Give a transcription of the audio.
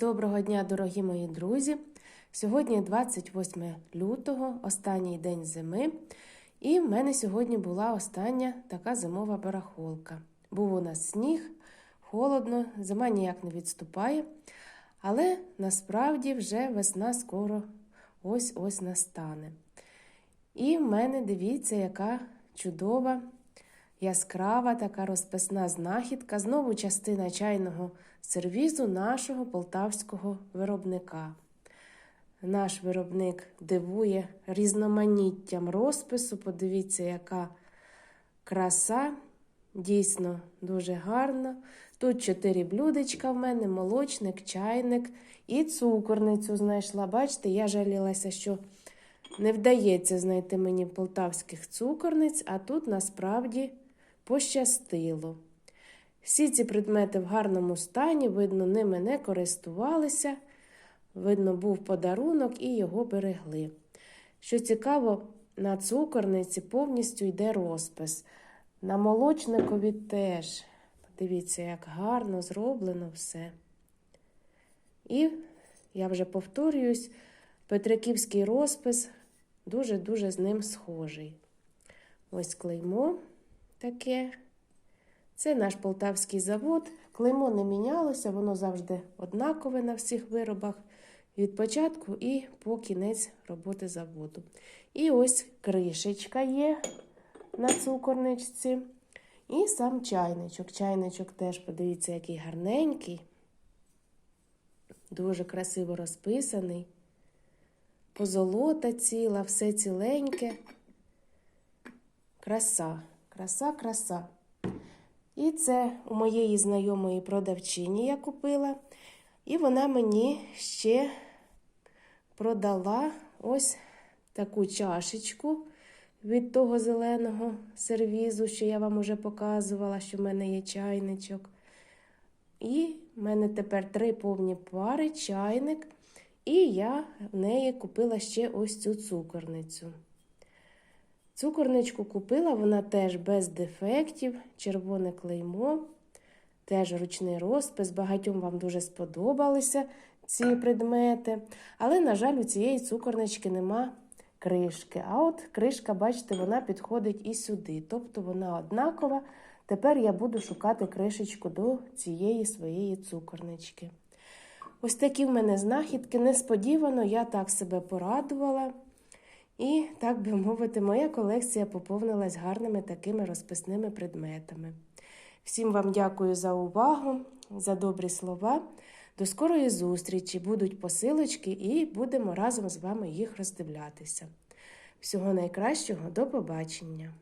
Доброго дня, дорогі мої друзі! Сьогодні 28 лютого, останній день зими, і в мене сьогодні була остання така зимова барахолка. Був у нас сніг, холодно, зима ніяк не відступає, але насправді вже весна скоро ось-ось настане. І в мене дивіться, яка чудова, яскрава така розписна знахідка, знову частина чайного сервізу нашого полтавського виробника. Наш виробник дивує різноманіттям розпису. Подивіться, яка краса, дійсно дуже гарно. Тут чотири блюдечка в мене, молочник, чайник і цукорницю знайшла. Бачите, я жалілася, що не вдається знайти мені полтавських цукорниць, а тут насправді пощастило. Всі ці предмети в гарному стані, видно, ними не користувалися. Видно, був подарунок і його берегли. Що цікаво, на цукорниці повністю йде розпис. На молочникові теж. Дивіться, як гарно зроблено все. І я вже повторююсь, Петриківський розпис дуже-дуже з ним схожий. Ось клеймо таке. Це наш полтавський завод. Клеймо не мінялося, воно завжди однакове на всіх виробах від початку і по кінець роботи заводу. І ось кришечка є на цукорничці. І сам чайничок. Чайничок теж, подивіться, який гарненький, дуже красиво розписаний. Позолота ціла, все ціленьке. Краса, краса, краса. І це у моєї знайомої продавчині я купила. І вона мені ще продала ось таку чашечку від того зеленого сервізу, що я вам уже показувала, що в мене є чайничок. І в мене тепер три повні пари, чайник. І я в неї купила ще ось цю цукорницю. Цукорничку купила, вона теж без дефектів, червоне клеймо, теж ручний розпис. Багатьом вам дуже сподобалися ці предмети. Але, на жаль, у цієї цукорнички нема кришки. А от кришка, бачите, вона підходить і сюди. Тобто вона однакова. Тепер я буду шукати кришечку до цієї своєї цукорнички. Ось такі в мене знахідки. Несподівано я так себе порадувала. І, так би мовити, моя колекція поповнилась гарними такими розписними предметами. Всім вам дякую за увагу, за добрі слова. До скорої зустрічі будуть посилочки і будемо разом з вами їх роздивлятися. Всього найкращого, до побачення!